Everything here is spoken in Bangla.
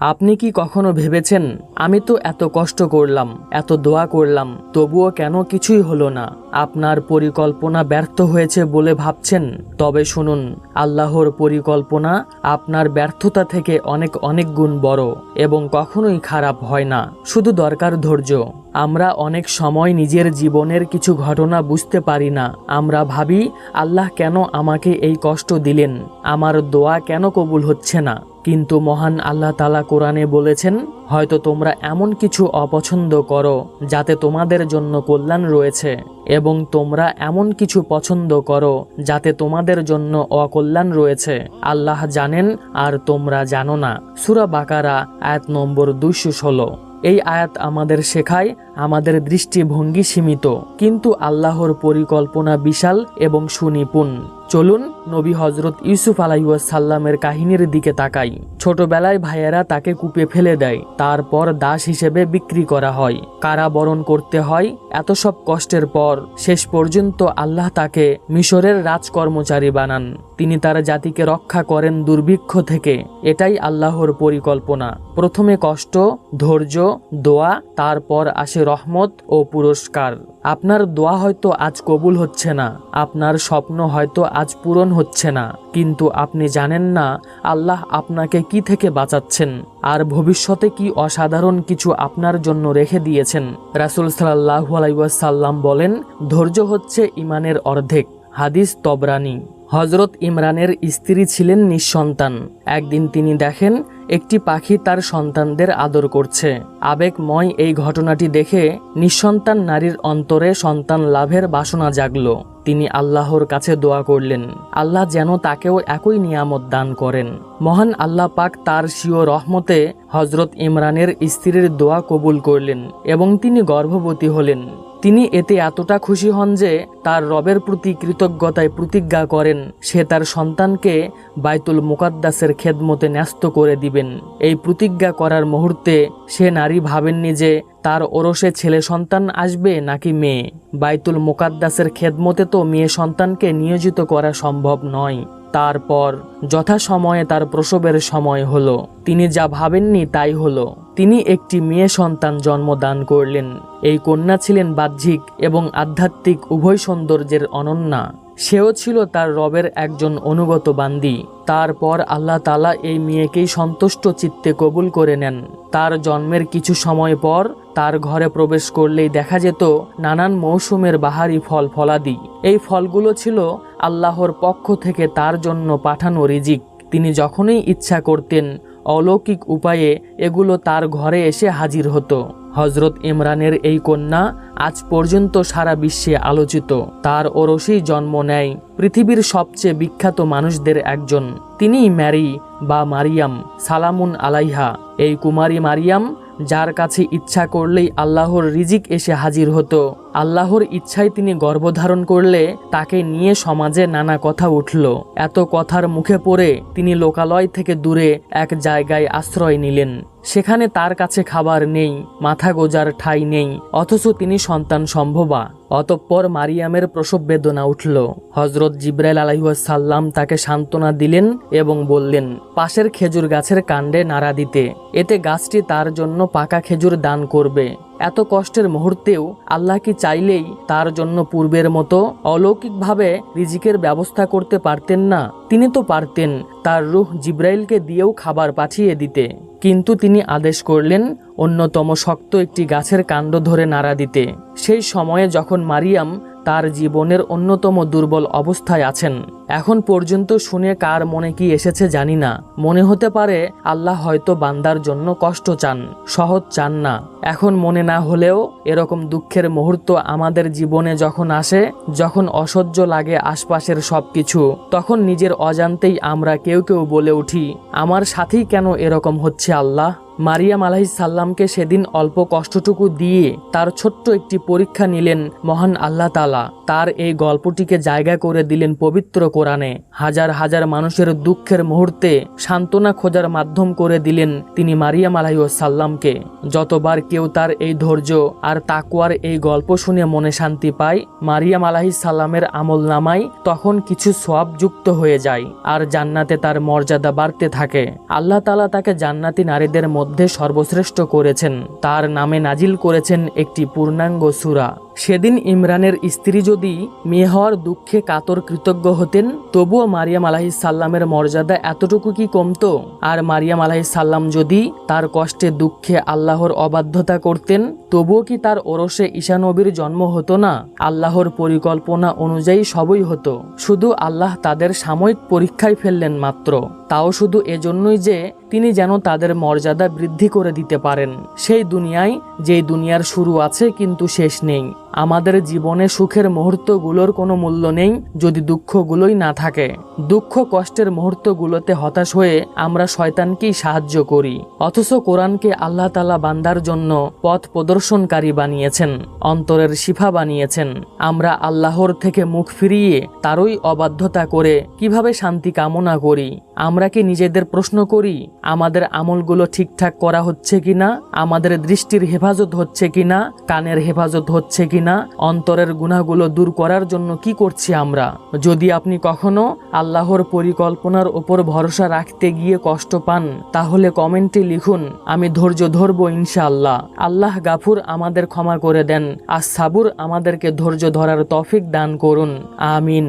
আপনি কি কখনো ভেবেছেন, আমি তো এত কষ্ট করলাম, এত দোয়া করলাম, তবুও কেন কিছুই হলো না? আপনার পরিকল্পনা ব্যর্থ হয়েছে বলে ভাবছেন? তবে শুনুন, আল্লাহর পরিকল্পনা আপনার ব্যর্থতা থেকে অনেক অনেক গুণ বড় এবং কখনোই খারাপ হয় না। শুধু দরকার ধৈর্য। আমরা অনেক সময় নিজের জীবনের কিছু ঘটনা বুঝতে পারি না। আমরা ভাবি, আল্লাহ কেন আমাকে এই কষ্ট দিলেন? আমার দোয়া কেন কবুল হচ্ছে না? কিন্তু মহান আল্লাহ তালা কোরআনে বলেছেন, হয়তো তোমরা এমন কিছু অপছন্দ করো যাতে তোমাদের জন্য কল্যাণ রয়েছে এবং তোমরা এমন কিছু পছন্দ করো যাতে তোমাদের জন্য অকল্যাণ রয়েছে। আল্লাহ জানেন আর তোমরা জানো না। সুরা বাকারা, আয়াত নম্বর দুইশো ষোলো। এই আয়াত আমাদের শেখায় আমাদের দৃষ্টিভঙ্গি সীমিত, কিন্তু আল্লাহর পরিকল্পনা বিশাল এবং সুনিপুণ। চলুন নবী হজরত ইউসুফ আলাইসাল্লামের কাহিনীর দিকে তাকাই। ছোটবেলায় ভাইয়েরা তাকে কূপে ফেলে দেয়, তারপর দাস হিসেবে বিক্রি করা হয়। কারাবরণ করতে হয় এত সব কষ্টের পর, শেষ পর্যন্ত আল্লাহ তাকে মিশরের রাজকর্মচারী বানান। তিনি তার জাতিকে রক্ষা করেন দুর্ভিক্ষ থেকে, এটাই আল্লাহর পরিকল্পনা। প্রথমে কষ্ট, ধৈর্য, দোয়া, তারপর আসে রহমত ও পুরস্কার। আপনার দোয়া হয়তো আজ কবুল হচ্ছে না, আপনার স্বপ্ন হয়তো আজ পূরণ হচ্ছে না, কিন্তু আপনি জানেন না আল্লাহ আপনাকে কি থেকে বাঁচাচ্ছেন, আর ভবিষ্যতে কি অসাধারণ কিছু আপনার জন্য রেখে দিয়েছেন। রাসুল সাল্লাহ আলাইসাল্লাম বলেন, ধৈর্য হচ্ছে ইমানের অর্ধেক, হাদিস তবরানি। হজরত ইমরানের স্ত্রী ছিলেন নিঃসন্তান। একদিন তিনি দেখেন, একটি পাখি তার সন্তানদের আদর করছে। আবেগময় এই ঘটনাটি দেখে নিঃসন্তান নারীর অন্তরে সন্তান লাভের বাসনা জাগল। তিনি আল্লাহর কাছে দোয়া করলেন, আল্লাহ যেন তাকেও একই নিয়ামত দান করেন। মহান আল্লাহ পাক তার সিও রহমতে হজরত ইমরানের স্ত্রীর দোয়া কবুল করলেন এবং তিনি গর্ভবতী হলেন। তিনি এতে এতটা খুশি হন যে তার রবের প্রতি কৃতজ্ঞতায় প্রতিজ্ঞা করেন, সে তার সন্তানকে বাইতুল মুকাদ্দাসের খেদমতে ন্যস্ত করে দিবেন। এই প্রতিজ্ঞা করার মুহূর্তে সে নারী ভাবেননি যে তার ওরসে ছেলে সন্তান আসবে নাকি মেয়ে। বাইতুল মুকাদ্দাসের খেদমতে তো মেয়ে সন্তানকে নিয়োজিত করা সম্ভব নয়। তারপর যথাসময়ে তার প্রসবের সময় হলো। তিনি যা ভাবেননি তাই হলো। তিনি একটি মেয়ে সন্তান জন্মদান করলেন। এই কন্যা ছিলেন বাহ্যিক এবং আধ্যাত্মিক উভয় সৌন্দর্যের অনন্যা। সেও ছিল তার রবের একজন অনুগত বান্দি। তারপর আল্লাহ তালা এই মেয়েকেই সন্তুষ্ট চিত্তে কবুল করে নেন। তার জন্মের কিছু সময় পর তার ঘরে প্রবেশ করলেই দেখা যেত নানান মৌসুমের বাহারি ফল ফলাদি। এই ফলগুলো ছিল আল্লাহর পক্ষ থেকে তার জন্য পাঠানো রিজিক। তিনি যখনই ইচ্ছা করতেন অলৌকিক উপায়ে এগুলো তার ঘরে এসে হাজির হতো। হজরত ইমরানের এই কন্যা আজ পর্যন্ত সারা বিশ্বে আলোচিত। তার ওরসেই জন্ম নেয় পৃথিবীর সবচেয়ে বিখ্যাত মানুষদের একজন। তিনি ম্যারি বা মারিয়াম, সালামুন আলাইহা। এই কুমারী মারিয়াম যার কাছে ইচ্ছা করলেই আল্লাহর রিজিক এসে হাজির হতো। আল্লাহর ইচ্ছায় তিনি গর্ভধারণ করলে তাকে নিয়ে সমাজে নানা কথা উঠল। এত কথার মুখে পড়ে তিনি লোকালয় থেকে দূরে এক জায়গায় আশ্রয় নিলেন। সেখানে তার কাছে খাবার নেই, মাথা গোজার ঠাঁই নেই, অথচ তিনি সন্তান সম্ভবা। অতঃপর মারিয়ামের প্রসব বেদনা উঠল। হজরত জিব্রাইল আলাইসাল্লাম তাকে সান্ত্বনা দিলেন এবং বললেন, পাশের খেজুর গাছের কাণ্ডে নাড়া দিতে। এতে গাছটি তার জন্য পাকা খেজুর দান করবে। এত কষ্টের মুহূর্তেও আল্লাহ কি চাইলেই তার জন্য পূর্বের মতো অলৌকিকভাবে রিজিকের ব্যবস্থা করতে পারতেন না? তিনি তো পারতেন, তার রুহ জিব্রাইলকে দিয়েও খাবার পাঠিয়ে দিতে। কিন্তু তিনি আদেশ করলেন অন্যতম শক্ত একটি গাছের কাণ্ড ধরে নাড়া দিতে। সেই সময়ে যখন মারিয়াম তার জীবনের অন্যতম দুর্বল অবস্থায় আছেন। এখন পর্যন্ত শুনে কার মনে কি এসেছে জানি না। মনে হতে পারে আল্লাহ হয়তো বান্দার জন্য কষ্ট চান, সহজ চান না। এখন মনে না হলেও এরকম দুঃখের মুহূর্ত আমাদের জীবনে যখন আসে, যখন অসহ্য লাগে আশপাশের সব কিছু তখন নিজের অজান্তেই আমরা কেউ কেউ বলে উঠি, আমার সাথেই কেন এরকম হচ্ছে আল্লাহ? মারিয়াম আলাহিসাল্লামকে সেদিন অল্প কষ্টটুকু দিয়ে তার ছোট্ট একটি পরীক্ষা নিলেন মহান আল্লাহ তালা তার এই গল্পটিকে জায়গা করে দিলেন পবিত্র কোরআনে। হাজার হাজার মানুষের দুঃখের মুহূর্তে সান্ত্বনা খোঁজার মাধ্যম করে দিলেন তিনি মারিয়াম আলাহিসাল্লামকে যতবার কেউ তার এই ধৈর্য আর তাকুয়ার এই গল্প শুনে মনে শান্তি পায়, মারিয়াম আলাহিসাল্লামের আমল নামাই তখন কিছু সব যুক্ত হয়ে যায় আর জান্নাতে তার মর্যাদা বাড়তে থাকে। আল্লাহ তালা তাকে জান্নাতি নারীদের মধ্যে সর্বশ্রেষ্ঠ করেছেন। তার নামে নাজিল করেছেন একটি পূর্ণাঙ্গ সুরা। সেদিন ইমরানের স্ত্রী যদি মেয়ে হওয়ার দুঃখে কাতর কৃতজ্ঞ হতেন, তবুও মারিয়াম আলাহিস সাল্লামের মর্যাদা এতটুকু কি কমতো? আর মারিয়াম আলাহিস সাল্লাম যদি তার কষ্টে, দুঃখে আল্লাহর অবাধ্যতা করতেন, তবুও কি তার ওরসে ঈশানবীর জন্ম হতো না? আল্লাহর পরিকল্পনা অনুযায়ী সবই হতো। শুধু আল্লাহ তাদের সাময়িক পরীক্ষায় ফেললেন মাত্র। তাও শুধু এজন্যই যে তিনি যেন তাদের মর্যাদা বৃদ্ধি করে দিতে পারেন। সেই দুনিয়ায় যেই দুনিয়ার শুরু আছে, কিন্তু শেষ নেই। আমাদের জীবনে সুখের মুহূর্তগুলোর কোনো মূল্য নেই যদি দুঃখগুলোই না থাকে। দুঃখ কষ্টের মুহূর্তগুলোতে হতাশ হয়ে আমরা শয়তানকেই সাহায্য করি। অথচ কোরআনকে আল্লাহ তালা বান্দার জন্য পথ প্রদর্শনকারী বানিয়েছেন, অন্তরের শিফা বানিয়েছেন। আমরা আল্লাহর থেকে মুখ ফিরিয়ে তারই অবাধ্যতা করে কীভাবে শান্তি কামনা করি? আমরা কি নিজেদের প্রশ্ন করি, আমাদের আমলগুলো ঠিকঠাক করা হচ্ছে কিনা, আমাদের দৃষ্টির হেফাজত হচ্ছে কিনা, কানের হেফাজত হচ্ছে কিনা অন্তরের গুণাগুলো দূর করার জন্য কি করছি আমরা? যদি আপনি কখনো আল্লাহর পরিকল্পনার ওপর ভরসা রাখতে গিয়ে কষ্ট পান, তাহলে কমেন্টে লিখুন, আমি ধৈর্য ধরবো ইনশাআল্লাহ। আল্লাহ গাফুর আমাদের ক্ষমা করে দেন, আর সাবুর আমাদেরকে ধৈর্য ধরার তফিক দান করুন। আমিন।